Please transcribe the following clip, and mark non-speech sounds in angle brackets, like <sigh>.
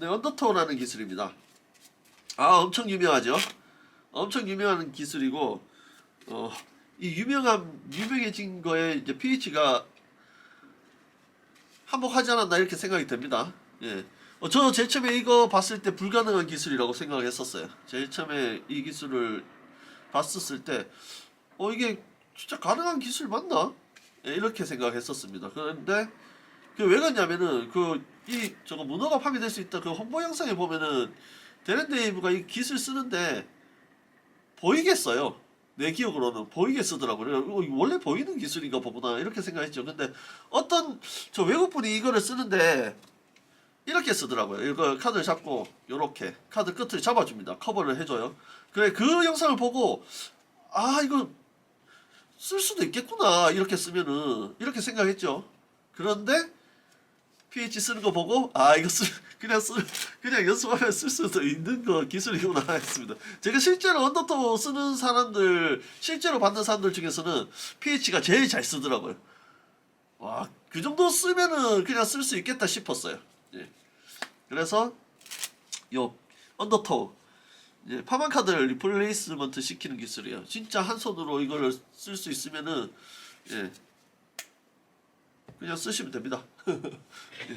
네, 언더토라는 기술입니다. 아, 엄청 유명하죠. 엄청 유명한 기술이고, 어, 이 유명한 유명해진 거에 이제 PH가 한몫하지 않았나 이렇게 생각이 됩니다. 예. 어, 저 제일 처음에 이거 봤을 때 불가능한 기술이라고 생각했었어요. 제일 처음에 이 기술을 봤었을 때, 어 이게 진짜 가능한 기술 맞나? 예, 이렇게 생각했었습니다. 그런데 그왜 그러냐면은 그 이 저거 문어가 파괴될 수 있다 그 홍보 영상에 보면은 데렌데이브가 이 기술 쓰는데 보이겠어요. 내 기억으로는 보이게 쓰더라고요. 이거 원래 보이는 기술인가 보구나 이렇게 생각했죠. 근데 어떤 저 외국분이 이거를 쓰는데 이렇게 쓰더라고요. 이거 카드를 잡고 요렇게 카드 끝을 잡아줍니다. 커버를 해줘요. 그래 그 영상을 보고 아 이거 쓸 수도 있겠구나 이렇게 쓰면은 이렇게 생각했죠. 그런데 PH 쓰는 거 보고 아 이거 쓰 그냥 쓰 그냥 연습하면 쓸 수도 있는 거 기술이구나 했습니다. 제가 실제로 언더토 쓰는 사람들 실제로 받는 사람들 중에서는 PH가 제일 잘 쓰더라고요. 와 그 정도 쓰면은 그냥 쓸 수 있겠다 싶었어요. 예. 그래서 요 언더토 예, 파만 카드를 리플레이스먼트 시키는 기술이에요. 진짜 한 손으로 이거를 쓸수 있으면은 예, 그냥 쓰시면 됩니다. <laughs> 예.